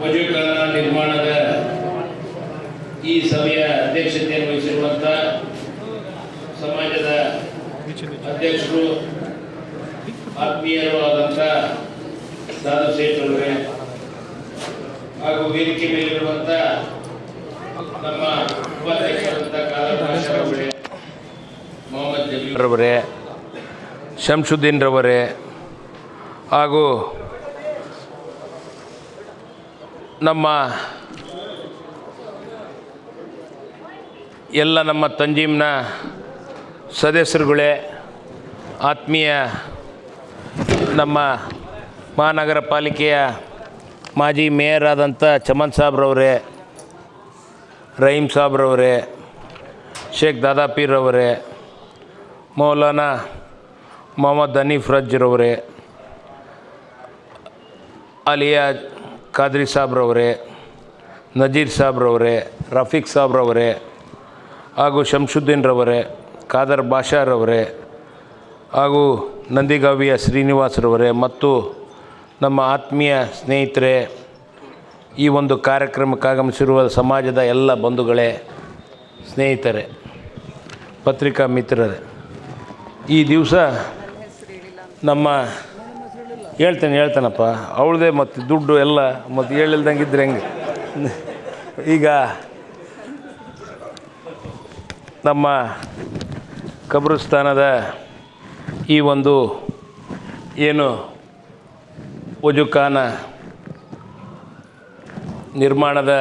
ವಜುಕರಣ ನಿರ್ಮಾಣದ ಈ ಸಭೆಯ ಅಧ್ಯಕ್ಷತೆಯನ್ನು ವಹಿಸಿರುವಂಥ ಸಮಾಜದ ಅಧ್ಯಕ್ಷರು, ಆತ್ಮೀಯರು ಆದಂಥ ಸಾಧು ಸೇಠ್ ಹಾಗೂ ವೇದಿಕೆ ಮೇಲಿರುವಂತ ನಮ್ಮ ಉಪಾಧ್ಯಕ್ಷರಾದಂಥ ಕಾಲಭಾಷರವರೇ ಮೊಹಮ್ಮದ್ ಜಬೀರ್ ರವರೇ ಶಂಶುದ್ದೀನ್ ರವರೇ ಹಾಗೂ ನಮ್ಮ ಎಲ್ಲ ನಮ್ಮ ತಂಜೀಮ್ನ ಸದಸ್ಯರುಗಳೇ, ಆತ್ಮೀಯ ನಮ್ಮ ಮಹಾನಗರ ಪಾಲಿಕೆಯ ಮಾಜಿ ಮೇಯರ್ ಆದಂಥ ಚಮನ್ ಸಾಬ್ರವರೇ, ರಹೀಂ ಸಾಬ್ರವರೇ, ಶೇಖ್ ದಾದಾಪೀರವರೇ ಮೌಲಾನಾ ಮೊಹಮ್ಮದ್ ಹನೀಫ್ ರಜ್ರವರೇ ಅಲಿಯಾ ಖಾದ್ರಿ ಸಾಬ್ರವರೇ, ನಜೀರ್ ಸಾಬ್ರವರೇ, ರಫೀಕ್ ಸಾಬ್ರವರೇ, ಹಾಗೂ ಶಂಶುದ್ದೀನ್ ರವರೇ, ಖಾದರ್ ಬಾಷಾರವರೇ ಹಾಗೂ ನಂದಿಗಾವಿಯ ಶ್ರೀನಿವಾಸರವರೇ ಮತ್ತು ನಮ್ಮ ಆತ್ಮೀಯ ಸ್ನೇಹಿತರೆ, ಈ ಒಂದು ಕಾರ್ಯಕ್ರಮಕ್ಕೆ ಆಗಮಿಸಿರುವ ಸಮಾಜದ ಎಲ್ಲ ಬಂಧುಗಳೇ, ಸ್ನೇಹಿತರೆ, ಪತ್ರಿಕಾ ಮಿತ್ರರೇ, ಈ ದಿವಸ ನಮ್ಮ ಹೇಳ್ತೇನೆ, ಹೇಳ್ತೇನಪ್ಪ. ಅವಳದೇ ಮತ್ತು ದುಡ್ಡು ಎಲ್ಲ ಮತ್ತು ಹೇಳಿಲ್ದಂಗೆ ಇದ್ರೆ ಹೆಂಗೆ? ಈಗ ನಮ್ಮ ಕಬ್ರಸ್ತಾನದ ಈ ಒಂದು ಏನು ವಜುಖಾನ ನಿರ್ಮಾಣದ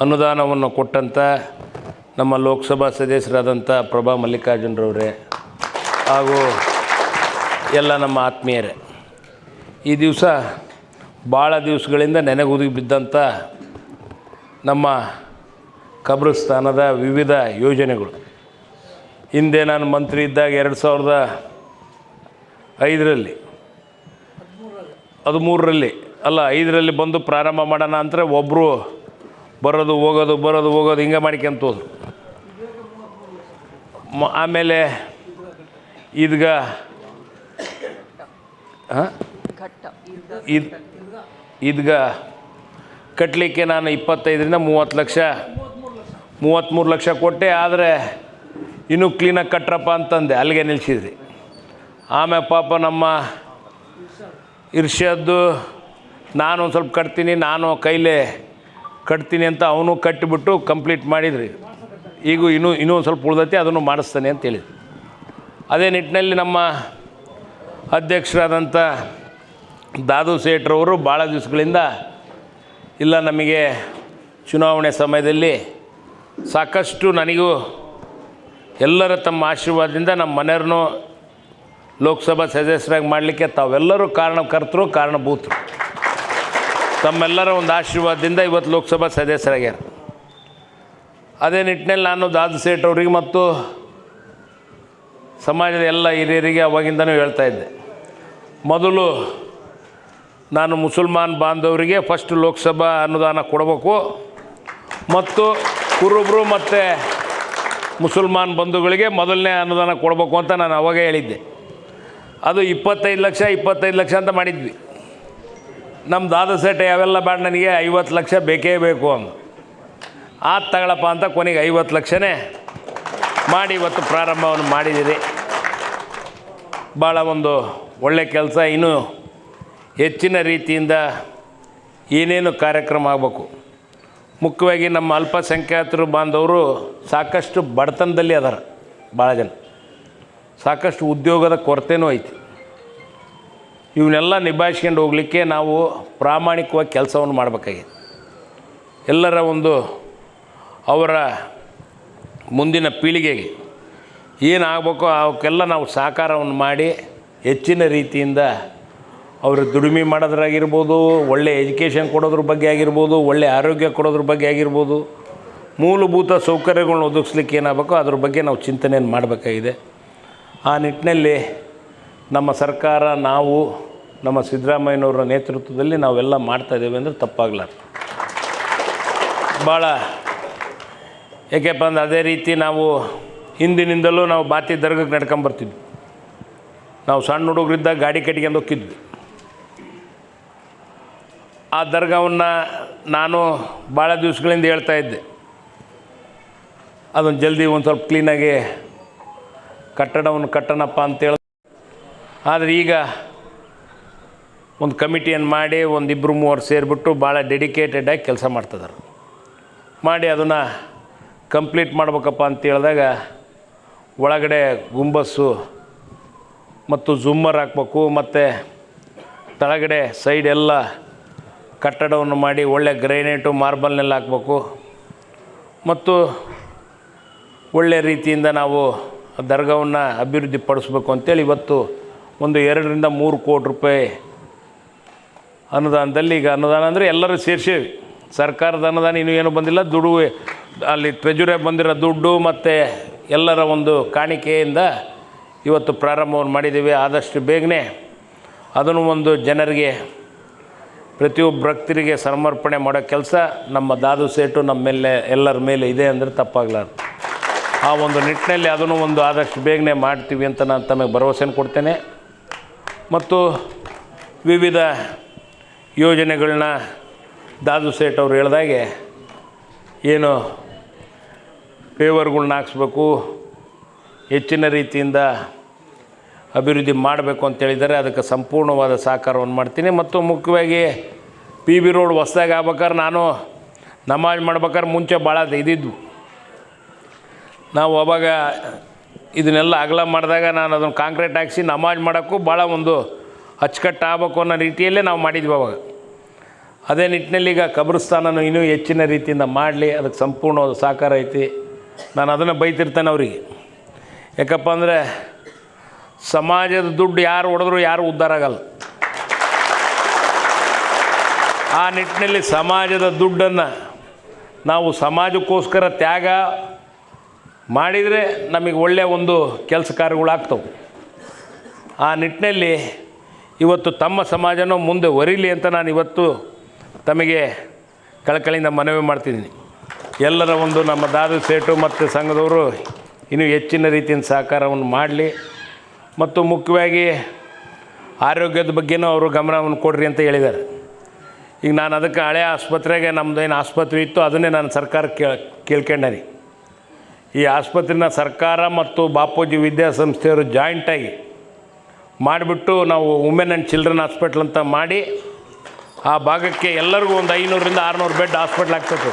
ಅನುದಾನವನ್ನು ಕೊಟ್ಟಂಥ ನಮ್ಮ ಲೋಕಸಭಾ ಸದಸ್ಯರಾದಂಥ ಪ್ರಭಾ ಮಲ್ಲಿಕಾರ್ಜುನರವರೇ ಹಾಗೂ ಎಲ್ಲ ನಮ್ಮ ಆತ್ಮೀಯರೇ. ಈ ದಿವಸ ಭಾಳ ದಿವಸಗಳಿಂದ ನೆನೆಗುದಿ ಬಿದ್ದಂಥ ನಮ್ಮ ಕಬ್ರಸ್ತಾನದ ವಿವಿಧ ಯೋಜನೆಗಳು. ಹಿಂದೆ ನಾನು ಮಂತ್ರಿ ಇದ್ದಾಗ ಎರಡು ಸಾವಿರದ ಐದರಲ್ಲಿ, ಹದಿಮೂರರಲ್ಲಿ, ಅಲ್ಲ ಐದರಲ್ಲಿ ಬಂದು ಪ್ರಾರಂಭ ಮಾಡೋಣ ಅಂದರೆ ಒಬ್ಬರು ಬರೋದು ಹೋಗೋದು ಬರೋದು ಹೋಗೋದು ಹಿಂಗೆ ಮಾಡ್ಕೊಂತ ಹೋದ್ರು. ಆಮೇಲೆ ಇದ್ಗ ಹಾಂ? ಇದು ಇದೀಗ ಕಟ್ಟಲಿಕ್ಕೆ ನಾನು ಇಪ್ಪತ್ತೈದರಿಂದ ಮೂವತ್ತು ಲಕ್ಷ ಮೂವತ್ತ್ಮೂರು ಲಕ್ಷ ಕೊಟ್ಟೆ ಆದರೆ ಇನ್ನೂ ಕ್ಲೀನಾಗಿ ಕಟ್ರಪ್ಪ ಅಂತಂದೆ ಅಲ್ಲಿಗೆ ನಿಲ್ಸಿದ್ರಿ. ಆಮೇಲೆ ಪಾಪ ನಮ್ಮ ಇರ್ಷದ್ದು ನಾನು ಒಂದು ಸ್ವಲ್ಪ ಕಟ್ತೀನಿ ನಾನು ಕೈಲೇ ಕಟ್ತೀನಿ ಅಂತ ಅವನು ಕಟ್ಟಿಬಿಟ್ಟು ಕಂಪ್ಲೀಟ್ ಮಾಡಿದ್ರಿ. ಈಗ ಇನ್ನೂ ಇನ್ನೂ ಒಂದು ಸ್ವಲ್ಪ ಉಳ್ದೈತಿ ಅದನ್ನು ಮಾಡಿಸ್ತಾನೆ ಅಂತ ಹೇಳಿದ್ರು. ಅದೇ ನಿಟ್ಟಿನಲ್ಲಿ ನಮ್ಮ ಅಧ್ಯಕ್ಷರಾದಂಥ ದಾದು ಸೇಠ್ರವರು ಭಾಳ ದಿವಸಗಳಿಂದ ಇಲ್ಲ ನಮಗೆ ಚುನಾವಣೆ ಸಮಯದಲ್ಲಿ ಸಾಕಷ್ಟು ನನಗೂ ಎಲ್ಲರ ತಮ್ಮ ಆಶೀರ್ವಾದದಿಂದ ನಮ್ಮ ಮನೆಯವ್ರನ್ನೂ ಲೋಕಸಭಾ ಸದಸ್ಯರಾಗಿ ಮಾಡಲಿಕ್ಕೆ ತಾವೆಲ್ಲರೂ ಕಾರಣಕರ್ತರು, ಕಾರಣಭೂತರು. ತಮ್ಮೆಲ್ಲರ ಒಂದು ಆಶೀರ್ವಾದದಿಂದ ಇವತ್ತು ಲೋಕಸಭಾ ಸದಸ್ಯರಾಗ್ಯಾರ. ಅದೇ ನಿಟ್ಟಿನಲ್ಲಿ ನಾನು ದಾದು ಸೇಠ್ ಅವರಿಗೆ ಮತ್ತು ಸಮಾಜದ ಎಲ್ಲ ಹಿರಿಯರಿಗೆ ಅವಾಗಿಂದನೂ ಹೇಳ್ತಾ ಇದ್ದೆ. ಮೊದಲು ನಾನು ಮುಸಲ್ಮಾನ್ ಬಾಂಧವರಿಗೆ ಫಸ್ಟ್ ಲೋಕಸಭಾ ಅನುದಾನ ಕೊಡಬೇಕು. ಮತ್ತು ಕುರುಬರು ಮತ್ತು ಮುಸಲ್ಮಾನ್ ಬಂಧುಗಳಿಗೆ ಮೊದಲನೇ ಅನುದಾನ ಕೊಡಬೇಕು ಅಂತ ನಾನು ಅವಾಗ ಹೇಳಿದ್ದೆ. ಅದು ಇಪ್ಪತ್ತೈದು ಲಕ್ಷ ಇಪ್ಪತ್ತೈದು ಲಕ್ಷ ಅಂತ ಮಾಡಿದ್ವಿ. ನಮ್ಮ ದಾದಸೇಟೆ ಅವೆಲ್ಲ ಬೇಡ ನನಗೆ ಐವತ್ತು ಲಕ್ಷ ಬೇಕೇ ಬೇಕು ಅಂತ ಆತ್ ತಗಳಪ್ಪ ಅಂತ ಕೊನೆಗೆ ಐವತ್ತು ಲಕ್ಷನೇ ಮಾಡಿ ಇವತ್ತು ಪ್ರಾರಂಭವನ್ನು ಮಾಡಿದ್ದೀರಿ. ಭಾಳ ಒಂದು ಒಳ್ಳೆಯ ಕೆಲಸ, ಇನ್ನೂ ಹೆಚ್ಚಿನ ರೀತಿಯಿಂದ ಏನೇನು ಕಾರ್ಯಕ್ರಮ ಆಗಬೇಕು. ಮುಖ್ಯವಾಗಿ ನಮ್ಮ ಅಲ್ಪಸಂಖ್ಯಾತರು ಬಾಂಧವರು ಸಾಕಷ್ಟು ಬಡತನದಲ್ಲಿ ಅದಾರ, ಭಾಳ ಜನ. ಸಾಕಷ್ಟು ಉದ್ಯೋಗದ ಕೊರತೆನೂ ಐತಿ. ಇವನ್ನೆಲ್ಲ ನಿಭಾಯಿಸ್ಕೊಂಡು ಹೋಗಲಿಕ್ಕೆ ನಾವು ಪ್ರಾಮಾಣಿಕವಾಗಿ ಕೆಲಸವನ್ನು ಮಾಡಬೇಕಾಗಿದೆ ಎಲ್ಲರ ಒಂದು ಅವರ ಮುಂದಿನ ಪೀಳಿಗೆಗೆ ಏನಾಗಬೇಕೋ ಅವಕ್ಕೆಲ್ಲ ನಾವು ಸಹಕಾರವನ್ನು ಮಾಡಿ ಹೆಚ್ಚಿನ ರೀತಿಯಿಂದ ಅವರು ದುಡಿಮೆ ಮಾಡೋದ್ರಾಗಿರ್ಬೋದು, ಒಳ್ಳೆ ಎಜುಕೇಷನ್ ಕೊಡೋದ್ರ ಬಗ್ಗೆ ಆಗಿರ್ಬೋದು, ಒಳ್ಳೆ ಆರೋಗ್ಯ ಕೊಡೋದ್ರ ಬಗ್ಗೆ ಆಗಿರ್ಬೋದು, ಮೂಲಭೂತ ಸೌಕರ್ಯಗಳನ್ನ ಒದಗಿಸ್ಲಿಕ್ಕೆ ಏನಾಗಬೇಕೋ ಅದ್ರ ಬಗ್ಗೆ ನಾವು ಚಿಂತನೆಯನ್ನು ಮಾಡಬೇಕಾಗಿದೆ. ಆ ನಿಟ್ಟಿನಲ್ಲಿ ನಮ್ಮ ಸರ್ಕಾರ, ನಾವು, ನಮ್ಮ ಸಿದ್ದರಾಮಯ್ಯನವರ ನೇತೃತ್ವದಲ್ಲಿ ನಾವೆಲ್ಲ ಮಾಡ್ತಾಯಿದ್ದೇವೆ ಅಂದರೆ ತಪ್ಪಾಗಲಾರ್ದು. ಭಾಳ ಯಾಕೆಪ್ಪ ಅಂದ್ರೆ ಅದೇ ರೀತಿ ನಾವು ಹಿಂದಿನಿಂದಲೂ ನಾವು ಬಾತಿ ದರ್ಗಕ್ಕೆ ನಡ್ಕೊಂಬರ್ತಿದ್ವಿ. ನಾವು ಸಣ್ಣ ಹುಡುಗರಿದ್ದಾಗ ಗಾಡಿ ಕಟ್ಕೊಂಡು ಹೋಗಿದ್ವಿ ಆ ದರ್ಗಾವನ್ನು ನಾನು ಭಾಳ ದಿವಸಗಳಿಂದ ಹೇಳ್ತಾ ಇದ್ದೆ. ಅದನ್ನು ಜಲ್ದಿ ಒಂದು ಸ್ವಲ್ಪ ಕ್ಲೀನಾಗಿ ಕಟ್ಟಡವನ್ನು ಕಟ್ಟಣಪ್ಪ ಅಂತೇಳಿ ಆದರೆ ಈಗ ಒಂದು ಕಮಿಟಿಯನ್ನು ಮಾಡಿ ಒಂದು ಇಬ್ಬರು ಮೂವರು ಸೇರಿಬಿಟ್ಟು ಭಾಳ ಡೆಡಿಕೇಟೆಡಾಗಿ ಕೆಲಸ ಮಾಡ್ತಿದ್ದಾರೆ ಮಾಡಿ ಅದನ್ನು ಕಂಪ್ಲೀಟ್ ಮಾಡ್ಬೇಕಪ್ಪ ಅಂತ ಹೇಳಿದಾಗ ಒಳಗಡೆ ಗುಂಬಸ್ಸು ಮತ್ತು ಝುಮ್ಮರ್ ಹಾಕ್ಬೇಕು, ಮತ್ತು ತಳಗಡೆ ಸೈಡ್ ಎಲ್ಲ ಕಟ್ಟಡವನ್ನು ಮಾಡಿ ಒಳ್ಳೆ ಗ್ರೈನೇಟು, ಮಾರ್ಬಲ್ನೆಲ್ಲ ಹಾಕ್ಬೇಕು. ಮತ್ತು ಒಳ್ಳೆ ರೀತಿಯಿಂದ ನಾವು ದರ್ಗಾವನ್ನು ಅಭಿವೃದ್ಧಿ ಪಡಿಸ್ಬೇಕು ಅಂತೇಳಿ ಇವತ್ತು ಒಂದು ಎರಡರಿಂದ ಮೂರು ಕೋಟಿ ರೂಪಾಯಿ ಅನುದಾನದಲ್ಲಿ ಈಗ ಅನುದಾನ ಅಂದರೆ ಎಲ್ಲರೂ ಸೇರಿಸೇವಿ. ಸರ್ಕಾರದ ಅನುದಾನ ಇನ್ನೂ ಏನೂ ಬಂದಿಲ್ಲ. ದುಡು ಅಲ್ಲಿ ಟ್ರೆಜುರಿ ಬಂದಿರೋ ದುಡ್ಡು ಮತ್ತು ಎಲ್ಲರ ಒಂದು ಕಾಣಿಕೆಯಿಂದ ಇವತ್ತು ಪ್ರಾರಂಭವನ್ನು ಮಾಡಿದ್ದೀವಿ. ಆದಷ್ಟು ಬೇಗನೆ ಅದನ್ನು ಒಂದು ಜನರಿಗೆ ಪ್ರತಿಯೊಬ್ಬ ಭಕ್ತರಿಗೆ ಸಮರ್ಪಣೆ ಮಾಡೋ ಕೆಲಸ ನಮ್ಮ ದಾದು ಸೇಟು ನಮ್ಮ ಮೇಲೆ, ಎಲ್ಲರ ಮೇಲೆ ಇದೆ ಅಂದರೆ ತಪ್ಪಾಗಲಾರ್ದು. ಆ ಒಂದು ನಿಟ್ಟಿನಲ್ಲಿ ಅದನ್ನು ಒಂದು ಆದಷ್ಟು ಬೇಗನೆ ಮಾಡ್ತೀವಿ ಅಂತ ನಾನು ತಮಗೆ ಭರವಸೆನ ಕೊಡ್ತೇನೆ. ಮತ್ತು ವಿವಿಧ ಯೋಜನೆಗಳನ್ನ ದಾದು ಸೇಟ್ ಅವ್ರು ಹೇಳ್ದಾಗೆ, ಏನು ಪೇವರ್ಗಳನ್ನ ಹಾಕ್ಸ್ಬೇಕು, ಹೆಚ್ಚಿನ ರೀತಿಯಿಂದ ಅಭಿವೃದ್ಧಿ ಮಾಡಬೇಕು ಅಂತ ಹೇಳಿದ್ದಾರೆ ಅದಕ್ಕೆ ಸಂಪೂರ್ಣವಾದ ಸಹಕಾರವನ್ನು ಮಾಡ್ತೀನಿ. ಮತ್ತು ಮುಖ್ಯವಾಗಿ ಪಿ ಬಿ ರೋಡ್ ಹೊಸ್ದಾಗಿ ಆಗ್ಬೇಕಾದ್ರೆ ನಾನು ನಮಾಜ್ ಮಾಡ್ಬೇಕಾದ್ರೆ ಮುಂಚೆ ಭಾಳ ಇದಿದ್ವು. ನಾವು ಅವಾಗ ಇದನ್ನೆಲ್ಲ ಅಗಲ ಮಾಡಿದಾಗ ನಾನು ಅದನ್ನು ಕಾಂಕ್ರೀಟ್ ಹಾಕಿಸಿ ನಮಾಜ್ ಮಾಡೋಕ್ಕೂ ಭಾಳ ಒಂದು ಅಚ್ಚುಕಟ್ಟು ಆಗಬೇಕು ಅನ್ನೋ ರೀತಿಯಲ್ಲೇ ನಾವು ಮಾಡಿದ್ವಿ ಅವಾಗ. ಅದೇ ನಿಟ್ಟಿನಲ್ಲಿ ಈಗ ಕಬ್ರಸ್ತಾನನು ಇನ್ನೂ ಹೆಚ್ಚಿನ ರೀತಿಯಿಂದ ಮಾಡಲಿ, ಅದಕ್ಕೆ ಸಂಪೂರ್ಣವಾದ ಸಹಕಾರ ಐತಿ. ನಾನು ಅದನ್ನು ಬೈತಿರ್ತೇನೆ ಅವರಿಗೆ. ಯಾಕಪ್ಪ ಅಂದರೆ ಸಮಾಜದ ದುಡ್ಡು ಯಾರು ಹೊಡೆದ್ರು ಯಾರು ಉದ್ಧಾರ ಆಗಲ್ಲ. ಆ ನಿಟ್ಟಿನಲ್ಲಿ ಸಮಾಜದ ದುಡ್ಡನ್ನು ನಾವು ಸಮಾಜಕ್ಕೋಸ್ಕರ ತ್ಯಾಗ ಮಾಡಿದರೆ ನಮಗೆ ಒಳ್ಳೆಯ ಒಂದು ಕೆಲಸ ಕಾರ್ಯಗಳಾಗ್ತವೆ. ಆ ನಿಟ್ಟಿನಲ್ಲಿ ಇವತ್ತು ತಮ್ಮ ಸಮಾಜನೂ ಮುಂದೆ ಒರಿಲಿ ಅಂತ ನಾನು ಇವತ್ತು ತಮಗೆ ಕಳಕಳಿಯಿಂದ ಮನವಿ ಮಾಡ್ತಿದ್ದೀನಿ. ಎಲ್ಲರ ಒಂದು ನಮ್ಮ ದಾದು ಸೇಟು ಮತ್ತು ಸಂಘದವರು ಇನ್ನೂ ಹೆಚ್ಚಿನ ರೀತಿಯಿಂದ ಸಹಕಾರವನ್ನು ಮಾಡಲಿ. ಮತ್ತು ಮುಖ್ಯವಾಗಿ ಆರೋಗ್ಯದ ಬಗ್ಗೆನೂ ಅವರು ಗಮನವನ್ನು ಕೊಡ್ರಿ ಅಂತ ಹೇಳಿದ್ದಾರೆ. ಈಗ ನಾನು ಅದಕ್ಕೆ ಹಳೆ ಆಸ್ಪತ್ರೆಗೆ ನಮ್ಮದು ಏನು ಆಸ್ಪತ್ರೆ ಇತ್ತು ಅದನ್ನೇ ನಾನು ಸರ್ಕಾರ ಕೇಳ್ಕೊಂಡೆ ಕೇಳ್ಕೊಂಡೇನಿ ಈ ಆಸ್ಪತ್ರೆನ ಸರ್ಕಾರ ಮತ್ತು ಬಾಪೂಜಿ ವಿದ್ಯಾಸಂಸ್ಥೆಯವರು ಜಾಯಿಂಟಾಗಿ ಮಾಡಿಬಿಟ್ಟು ನಾವು ವುಮೆನ್ ಆ್ಯಂಡ್ ಚಿಲ್ಡ್ರನ್ ಹಾಸ್ಪಿಟ್ಲ್ ಅಂತ ಮಾಡಿ ಆ ಭಾಗಕ್ಕೆ ಎಲ್ಲರಿಗೂ ಒಂದು ಐನೂರರಿಂದ ಆರುನೂರು ಬೆಡ್ ಹಾಸ್ಪಿಟ್ಲ್ ಆಗ್ತದೆ.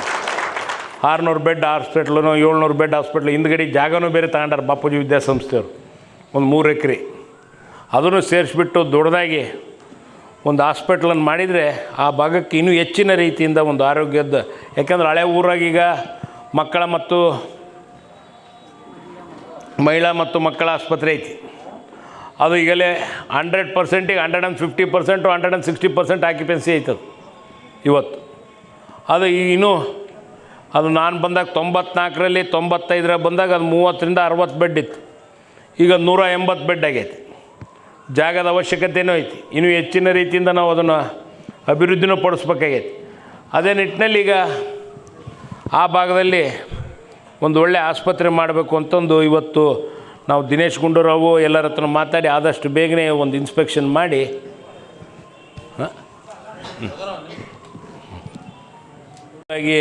ಆರುನೂರು ಬೆಡ್ ಹಾಸ್ಪಿಟ್ಲು ಏಳ್ನೂರು ಬೆಡ್ ಹಾಸ್ಪಿಟ್ಲ್ ಹಿಂದ್ಗಡೆ ಜಾಗನೂ ಬೇರೆ ತಗೊಂಡಾರೆ ಬಾಪೂಜಿ ವಿದ್ಯಾಸಂಸ್ಥೆಯವರು. ಒಂದು ಮೂರು ಎಕರೆ. ಅದನ್ನು ಸೇರಿಸ್ಬಿಟ್ಟು ದೊಡ್ಡದಾಗಿ ಒಂದು ಹಾಸ್ಪಿಟ್ಲನ್ನು ಮಾಡಿದರೆ ಆ ಭಾಗಕ್ಕೆ ಇನ್ನೂ ಹೆಚ್ಚಿನ ರೀತಿಯಿಂದ ಒಂದು ಆರೋಗ್ಯದ, ಯಾಕೆಂದ್ರೆ ಹಳೆ ಊರಾಗೀಗ ಮಕ್ಕಳ ಮತ್ತು ಮಹಿಳಾ ಮತ್ತು ಮಕ್ಕಳ ಆಸ್ಪತ್ರೆ ಐತಿ. ಅದು ಈಗಲೇ hundred ಪರ್ಸೆಂಟಿಗೆ hundred and fifty percent hundred and sixty percent occupancy ಐತದು ಇವತ್ತು. ಅದು ಇನ್ನೂ ಅದು ನಾನು ಬಂದಾಗ ತೊಂಬತ್ನಾಲ್ಕರಲ್ಲಿ ತೊಂಬತ್ತೈದರ ಬಂದಾಗ ಅದು ಮೂವತ್ತರಿಂದ ಅರವತ್ತು ಬೆಡ್ ಇತ್ತು. ಈಗ ನೂರ ಎಂಬತ್ತು ಬೆಡ್ ಆಗೈತೆ. ಜಾಗದ ಅವಶ್ಯಕತೆಯೂ ಐತಿ. ಇನ್ನೂ ಹೆಚ್ಚಿನ ರೀತಿಯಿಂದ ನಾವು ಅದನ್ನು ಅಭಿವೃದ್ಧಿನೂ ಪಡಿಸ್ಬೇಕಾಗೈತಿ. ಅದೇ ನಿಟ್ಟಿನಲ್ಲಿ ಈಗ ಆ ಭಾಗದಲ್ಲಿ ಒಂದು ಒಳ್ಳೆಯ ಆಸ್ಪತ್ರೆ ಮಾಡಬೇಕು ಅಂತಂದು ಇವತ್ತು ನಾವು ದಿನೇಶ್ ಗುಂಡೂರಾವು ಎಲ್ಲರ ಹತ್ರ ಮಾತಾಡಿ ಆದಷ್ಟು ಬೇಗನೆ ಒಂದು ಇನ್ಸ್ಪೆಕ್ಷನ್ ಮಾಡಿ. ಹಾಗಾಗಿ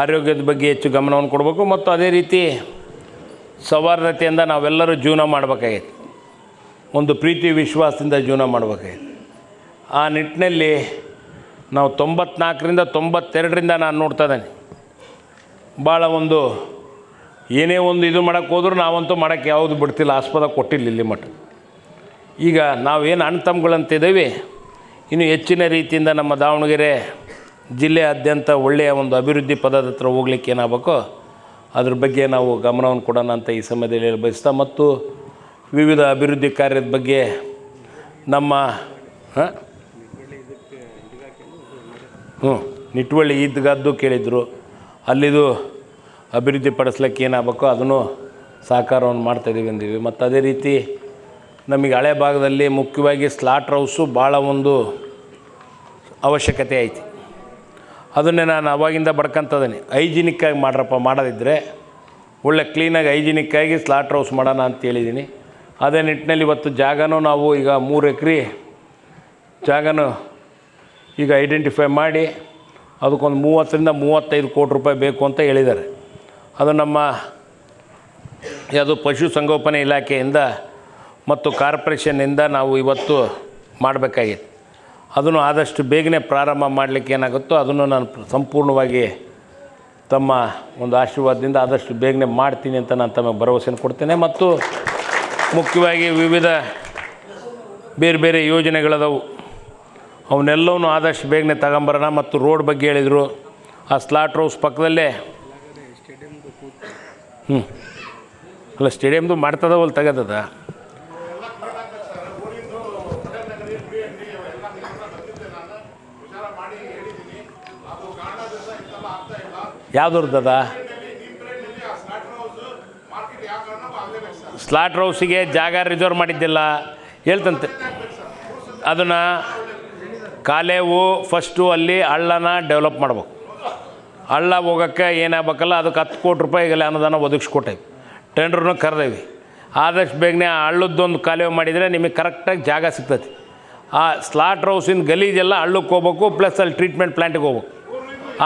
ಆರೋಗ್ಯದ ಬಗ್ಗೆ ಹೆಚ್ಚು ಗಮನವನ್ನು ಕೊಡಬೇಕು. ಮತ್ತು ಅದೇ ರೀತಿ ಸೌಹಾರ್ದತೆಯಿಂದ ನಾವೆಲ್ಲರೂ ಜೀವನ ಮಾಡಬೇಕಾಗೈತೆ. ಒಂದು ಪ್ರೀತಿ, ವಿಶ್ವಾಸದಿಂದ ಜೀವನ ಮಾಡಬೇಕಾಗೈತೆ. ಆ ನಿಟ್ಟಿನಲ್ಲಿ ನಾವು ತೊಂಬತ್ನಾಲ್ಕರಿಂದ ತೊಂಬತ್ತೆರಡರಿಂದ ನಾನು ನೋಡ್ತಾ ಇದ್ದೇನೆ. ಭಾಳ ಒಂದು ಏನೇ ಒಂದು ಇದು ಮಾಡೋಕ್ಕೆ ಹೋದ್ರೂ ನಾವಂತೂ ಮಾಡೋಕ್ಕೆ ಯಾವುದು ಬಿಡ್ತಿಲ್ಲ, ಆಸ್ಪದ ಕೊಟ್ಟಿಲ್ಲ ಇಲ್ಲಿ ಮಠ. ಈಗ ನಾವೇನು ಅಣ್ಣ ತಮ್ಮಗಳಂತಿದ್ದೀವಿ ಇನ್ನು ಹೆಚ್ಚಿನ ರೀತಿಯಿಂದ ನಮ್ಮ ದಾವಣಗೆರೆ ಜಿಲ್ಲೆಯಾದ್ಯಂತ ಒಳ್ಳೆಯ ಒಂದು ಅಭಿವೃದ್ಧಿ ಪದದ ಹತ್ರ ಹೋಗ್ಲಿಕ್ಕೆ ಏನಾಗಬೇಕೋ ಅದ್ರ ಬಗ್ಗೆ ನಾವು ಗಮನವನ್ನು ಕೊಡೋಣ ಅಂತ ಈ ಸಮಯದಲ್ಲಿ ಬಯಸ್ತಾ ಮತ್ತು ವಿವಿಧ ಅಭಿವೃದ್ಧಿ ಕಾರ್ಯದ ಬಗ್ಗೆ ನಮ್ಮ, ಹಾಂ? ಹ್ಞೂ, ನಿಟ್ವಳ್ಳಿ ಈದ್ಗದ್ದು ಕೇಳಿದರು. ಅಲ್ಲಿದು ಅಭಿವೃದ್ಧಿ ಪಡಿಸ್ಲಿಕ್ಕೆ ಏನಾಗಬೇಕೋ ಅದನ್ನು ಸಹಕಾರವನ್ನು ಮಾಡ್ತಾಯಿದ್ದೀವಿ ಅಂದೀವಿ ಮತ್ತು ಅದೇ ರೀತಿ ನಮಗೆ ಹಳೆ ಭಾಗದಲ್ಲಿ ಮುಖ್ಯವಾಗಿ ಸ್ಲಾಟ್ ಹೌಸು ಭಾಳ ಒಂದು ಅವಶ್ಯಕತೆ ಐತಿ. ಅದನ್ನೇ ನಾನು ಅವಾಗಿಂದ ಬಡ್ಕೊಂತದೇನೆ. ಹೈಜಿನಿಕ್ಕಾಗಿ ಮಾಡ್ರಪ್ಪ ಮಾಡೋದಿದ್ದರೆ ಒಳ್ಳೆ ಕ್ಲೀನಾಗಿ ಹೈಜಿನಿಕ್ಕಾಗಿ ಸ್ಲಾಟ್ ಹೌಸ್ ಮಾಡೋಣ ಅಂತ ಹೇಳಿದ್ದೀನಿ ಅದೇ ನಿಟ್ಟಿನಲ್ಲಿ ಇವತ್ತು ಜಾಗನೂ ನಾವು ಈಗ ಮೂರು ಎಕರೆ ಜಾಗನೂ ಈಗ ಐಡೆಂಟಿಫೈ ಮಾಡಿ ಅದಕ್ಕೊಂದು ಮೂವತ್ತರಿಂದ ಮೂವತ್ತೈದು ಕೋಟಿ ರೂಪಾಯಿ ಬೇಕು ಅಂತ ಹೇಳಿದ್ದಾರೆ. ಅದು ನಮ್ಮ ಯಾವುದು ಪಶುಸಂಗೋಪನೆ ಇಲಾಖೆಯಿಂದ ಮತ್ತು ಕಾರ್ಪೊರೇಷನ್ನಿಂದ ನಾವು ಇವತ್ತು ಮಾಡಬೇಕಾಗಿತ್ತು. ಅದನ್ನು ಆದಷ್ಟು ಬೇಗನೆ ಪ್ರಾರಂಭ ಮಾಡಲಿಕ್ಕೆ ಏನಾಗುತ್ತೋ ಅದನ್ನು ನಾನು ಸಂಪೂರ್ಣವಾಗಿ ತಮ್ಮ ಒಂದು ಆಶೀರ್ವಾದದಿಂದ ಆದಷ್ಟು ಬೇಗನೆ ಮಾಡ್ತೀನಿ ಅಂತ ನಾನು ತಮಗೆ ಭರವಸೆಯನ್ನು ಕೊಡ್ತೇನೆ. ಮತ್ತು ಮುಖ್ಯವಾಗಿ ವಿವಿಧ ಬೇರೆ ಬೇರೆ ಯೋಜನೆಗಳದವು. ಅವನ್ನೆಲ್ಲವೂ ಆದಷ್ಟು ಬೇಗನೆ ತಗೊಂಬರೋಣ. ಮತ್ತು ರೋಡ್ ಬಗ್ಗೆ ಹೇಳಿದರು. ಆ ಸ್ಲಾಟ್ ಹೌಸ್ ಪಕ್ಕದಲ್ಲೇ. ಹ್ಞೂ ಅಲ್ಲ ಸ್ಟೇಡಿಯಮ್ದು ಮಾಡ್ತದವಲ್ಲ ತೆಗೆದದ? ಯಾವ್ದ್ರದ್ದದ ಸ್ಲಾಟ್ ಹೌಸಿಗೆ ಜಾಗ ರಿಸರ್ವ್ ಮಾಡಿದ್ದಿಲ್ಲ. ಹೇಳ್ತಂತೆ. ಅದನ್ನು ಕಾಲೇವು ಫಸ್ಟು ಅಲ್ಲಿ ಹಳ್ಳನ ಡೆವಲಪ್ ಮಾಡ್ಬೇಕು. ಹಳ್ಳ ಹೋಗೋಕ್ಕೆ ಏನಾಗಬೇಕಲ್ಲ ಅದಕ್ಕೆ ಹತ್ತು ಕೋಟಿ ರೂಪಾಯಿಗೆಲ್ಲ ಅನುದಾನ ಒದಗಿಸ್ಕೊಟ್ಟೇವಿ. ಟೆಂಡ್ರನ್ನು ಕರೆದೇವಿ. ಆದಷ್ಟು ಬೇಗನೆ ಆ ಹಳ್ಳದ್ದೊಂದು ಕಾಲೇವು ಮಾಡಿದರೆ ನಿಮಗೆ ಕರೆಕ್ಟಾಗಿ ಜಾಗ ಸಿಗ್ತೈತಿ ಆ ಸ್ಲಾಟ್ ಹೌಸಿನ ಗಲೀಜೆಲ್ಲ ಹಳ್ಳಕ್ಕೆ ಹೋಗ್ಬೇಕು ಪ್ಲಸ್ ಅಲ್ಲಿ ಟ್ರೀಟ್ಮೆಂಟ್ ಪ್ಲ್ಯಾಂಟಿಗೆ ಹೋಗ್ಬೇಕು.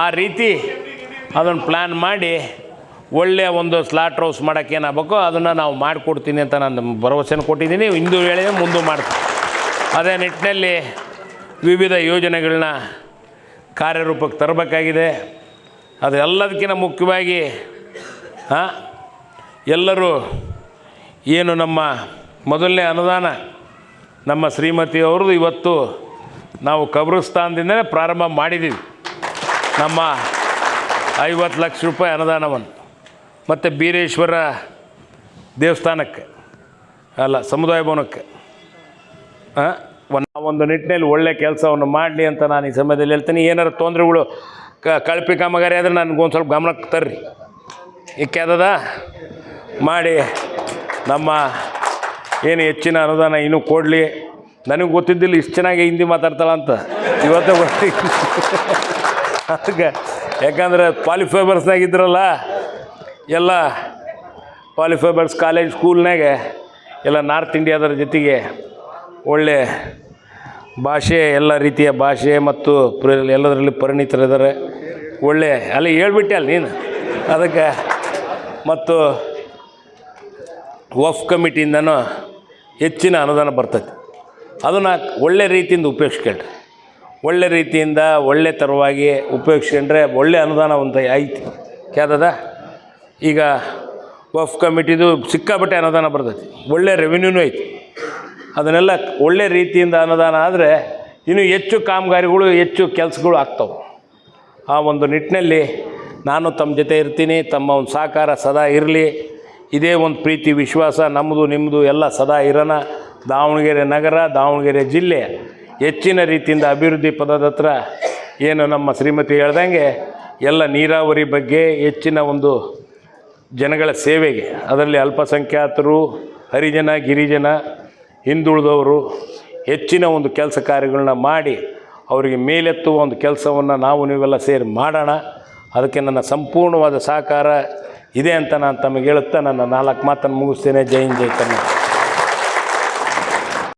ಆ ರೀತಿ ಅದನ್ನು ಪ್ಲ್ಯಾನ್ ಮಾಡಿ ಒಳ್ಳೆಯ ಒಂದು ಸ್ಲಾಟ್ ಹೌಸ್ ಮಾಡೋಕ್ಕೆ ಏನಾಗಬೇಕು, ಅದನ್ನು ನಾವು ಮಾಡಿಕೊಡ್ತೀನಿ ಅಂತ ನಾನು ಭರವಸೆನ ಕೊಟ್ಟಿದ್ದೀನಿ. ಇಂದು ಹೇಳಿದೆ ಮುಂದೆ ಮಾಡ್ತೀನಿ. ಅದೇ ನಿಟ್ಟಿನಲ್ಲಿ ವಿವಿಧ ಯೋಜನೆಗಳನ್ನ ಕಾರ್ಯರೂಪಕ್ಕೆ ತರಬೇಕಾಗಿದೆ. ಅದೆಲ್ಲದಕ್ಕಿಂತ ಮುಖ್ಯವಾಗಿ ಎಲ್ಲರೂ ಏನು ನಮ್ಮ ಮೊದಲನೇ ಅನುದಾನ ನಮ್ಮ ಶ್ರೀಮತಿಯವ್ರದ್ದು ಇವತ್ತು ನಾವು ಕಬ್ರಸ್ತಾನದಿಂದಲೇ ಪ್ರಾರಂಭ ಮಾಡಿದ್ದೀವಿ. ನಮ್ಮ ಐವತ್ತು ಲಕ್ಷ ರೂಪಾಯಿ ಅನುದಾನವನ್ನು. ಮತ್ತು ಬೀರೇಶ್ವರ ದೇವಸ್ಥಾನಕ್ಕೆ, ಅಲ್ಲ ಸಮುದಾಯ ಭವನಕ್ಕೆ ಒಂದು ನಿಟ್ಟಿನಲ್ಲಿ ಒಳ್ಳೆ ಕೆಲಸವನ್ನು ಮಾಡಲಿ ಅಂತ ನಾನು ಈ ಸಮಯದಲ್ಲಿ ಹೇಳ್ತೀನಿ. ಏನಾರು ತೊಂದರೆಗಳು ಕಳಪೆ ಕಾಮಗಾರಿ ಆದರೆ ನನಗೊಂದು ಸ್ವಲ್ಪ ಗಮನಕ್ಕೆ ತರ್ರಿ. ಅದದ? ಮಾಡಿ ನಮ್ಮ ಏನು ಹೆಚ್ಚಿನ ಅನುದಾನ ಇನ್ನೂ ಕೊಡಲಿ? ನನಗೆ ಗೊತ್ತಿದ್ದಿಲ್ಲ ಇಷ್ಟು ಚೆನ್ನಾಗಿ ಹಿಂದಿ ಮಾತಾಡ್ತಾಳ ಅಂತ. ಇವತ್ತೇ ಗೊತ್ತಿ ಅದಕ್ಕೆ ಯಾಕಂದ್ರೆ ಕ್ವಾಲಿಫೈಬರ್ಸ್ನಾಗ ಇದ್ರಲ್ಲ, ಎಲ್ಲ ಕ್ವಾಲಿಫೈಬರ್ಸ್ ಕಾಲೇಜ್ ಸ್ಕೂಲ್ನಾಗೆ ಎಲ್ಲ ನಾರ್ತ್ ಇಂಡಿಯಾದರ ಜೊತೆಗೆ ಒಳ್ಳೆ ಭಾಷೆ, ಎಲ್ಲ ರೀತಿಯ ಭಾಷೆ ಮತ್ತು ಎಲ್ಲದರಲ್ಲಿ ಪರಿಣಿತರಿದ್ದಾರೆ ಒಳ್ಳೆ ಅಲ್ಲಿ ಹೇಳ್ಬಿಟ್ಟೆ ಅಲ್ಲಿ ನೀನು. ಅದಕ್ಕೆ ಮತ್ತು ವಫ್ ಕಮಿಟಿಯಿಂದನೂ ಹೆಚ್ಚಿನ ಅನುದಾನ ಬರ್ತೈತೆ. ಅದನ್ನು ಒಳ್ಳೆ ರೀತಿಯಿಂದ ಉಪಯೋಗಿಸ್ಕೊಳ್ರಿ ಒಳ್ಳೆ ರೀತಿಯಿಂದ ಒಳ್ಳೆ ತರವಾಗಿ ಉಪಯೋಗಿಸ್ಕೊಂಡ್ರೆ ಒಳ್ಳೆ ಅನುದಾನ ಒಂದು ಐತಿ. ಕ್ಯಾದದ? ಈಗ ವಫ್ ಕಮಿಟಿದು ಸಿಕ್ಕಾಪಟ್ಟೆ ಅನುದಾನ ಬರ್ತೈತಿ. ಒಳ್ಳೆ ರೆವಿನ್ಯೂನೂ ಐತಿ. ಅದನ್ನೆಲ್ಲ ಒಳ್ಳೆ ರೀತಿಯಿಂದ ಅನುದಾನ ಆದರೆ ಇನ್ನೂ ಹೆಚ್ಚು ಕಾಮಗಾರಿಗಳು, ಹೆಚ್ಚು ಕೆಲಸಗಳು ಆಗ್ತವೆ. ಆ ಒಂದು ನಿಟ್ಟಿನಲ್ಲಿ ನಾನು ತಮ್ಮ ಜೊತೆ ಇರ್ತೀನಿ. ತಮ್ಮ ಒಂದು ಸಹಕಾರ ಸದಾ ಇರಲಿ. ಇದೇ ಒಂದು ಪ್ರೀತಿ, ವಿಶ್ವಾಸ ನಮ್ಮದು ನಿಮ್ಮದು ಎಲ್ಲ ಸದಾ ಇರೋಣ. ದಾವಣಗೆರೆ ನಗರ, ದಾವಣಗೆರೆ ಜಿಲ್ಲೆ ಹೆಚ್ಚಿನ ರೀತಿಯಿಂದ ಅಭಿವೃದ್ಧಿ ಪದದ ಹತ್ರ ಏನು ನಮ್ಮ ಶ್ರೀಮತಿ ಹೇಳ್ದಂಗೆ ಎಲ್ಲ ನೀರಾವರಿ ಬಗ್ಗೆ ಹೆಚ್ಚಿನ ಒಂದು ಜನಗಳ ಸೇವೆಗೆ, ಅದರಲ್ಲಿ ಅಲ್ಪಸಂಖ್ಯಾತರು, ಹರಿಜನ, ಗಿರಿಜನ, ಹಿಂದುಳಿದವರು ಹೆಚ್ಚಿನ ಒಂದು ಕೆಲಸ ಕಾರ್ಯಗಳನ್ನ ಮಾಡಿ ಅವರಿಗೆ ಮೇಲೆತ್ತುವ ಒಂದು ಕೆಲಸವನ್ನು ನಾವು ನೀವೆಲ್ಲ ಸೇರಿ ಮಾಡೋಣ. ಅದಕ್ಕೆ ನನ್ನ ಸಂಪೂರ್ಣವಾದ ಸಹಕಾರ ಇದೆ ಅಂತ ನಾನು ತಮಗೆ ಹೇಳುತ್ತಾ ನನ್ನ ನಾಲ್ಕು ಮಾತನ್ನು ಮುಗಿಸ್ತೇನೆ. ಜೈನ್ ಜೈ ಕರ್ನಾಟಕ.